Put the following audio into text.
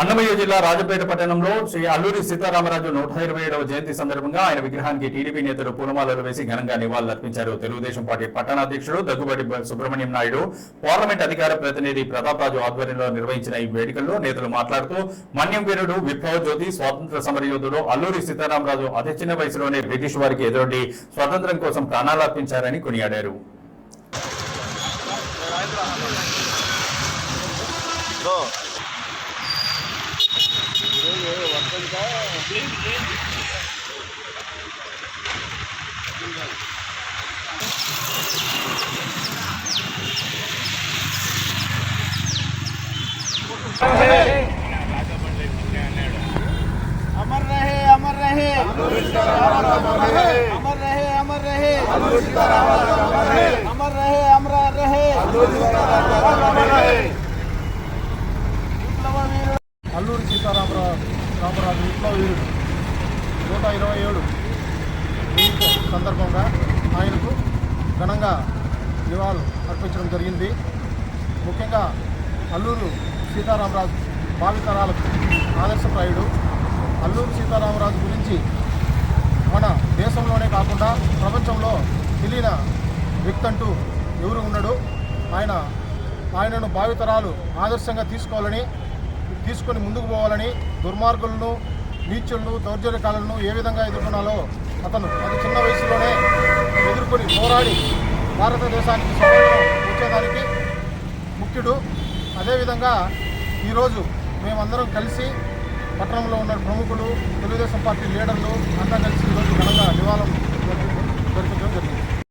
అన్నమయ్య జిల్లా రాజపేట పట్టణంలో శ్రీ అల్లూరి సీతారామరాజు నూట ఇరవై ఏడవ జయంతి సందర్భంగా ఆయన విగ్రహానికి టీడీపీ నేతలు పూలమాలలు వేసి ఘనంగా నివాళులర్పించారు. తెలుగుదేశం పార్టీ పట్టణాధ్యక్షుడు దగ్గుబడి సుబ్రహ్మణ్యం నాయుడు పార్లమెంట్ అధికార ప్రతినిధి ప్రతాప్ రాజు ఆధ్వర్యంలో నిర్వహించిన ఈ వేడుకల్లో నేతలు మాట్లాడుతూ మన్యం వీరుడు విప్లవ జ్యోతి స్వాతంత్ర సమరయోధుడు అల్లూరి సీతారామరాజు అతి చిన్న వయసులోనే బ్రిటిష్ వారికి ఎదురొడ్డి స్వాతంత్ర్యం కోసం ప్రాణాలర్పించారని కొనియాడారు. अमर रहे अमर रहे अमर रहे अमर रहे अमर रहे अमर रहे अमर रहे విప్లవ వీరుడు అల్లూరి సీతారామరావు రామరాజు విప్లవ వీరుడు నూట ఇరవై ఏడు. సందర్భంగా ఆయనకు ఘనంగా నివాళులు అర్పించడం జరిగింది. ముఖ్యంగా అల్లూరు సీతారామరాజు భావితరాలకు ఆదర్శప్రాయుడు. అల్లూరు సీతారామరాజు గురించి మన దేశంలోనే కాకుండా ప్రపంచంలో తెలియన వ్యక్తి అంటూ ఎవరు ఉన్నాడు ఆయన ఆయనను భావితరాలు ఆదర్శంగా తీసుకోవాలని తీసుకొని ముందుకు పోవాలని దుర్మార్గులను నీచులను దౌర్జన్యకాలను ఏ విధంగా ఎదుర్కొనాలో అతను అతి చిన్న వయసులోనే ఎదుర్కొని పోరాడి భారతదేశానికి వచ్చేదానికి ముఖ్యుడు. అదేవిధంగా ఈరోజు మేమందరం కలిసి పట్టణంలో ఉన్న ప్రముఖులు తెలుగుదేశం పార్టీ లీడర్లు అంతా కలిసి ఈరోజు ఘనంగా నివాళులు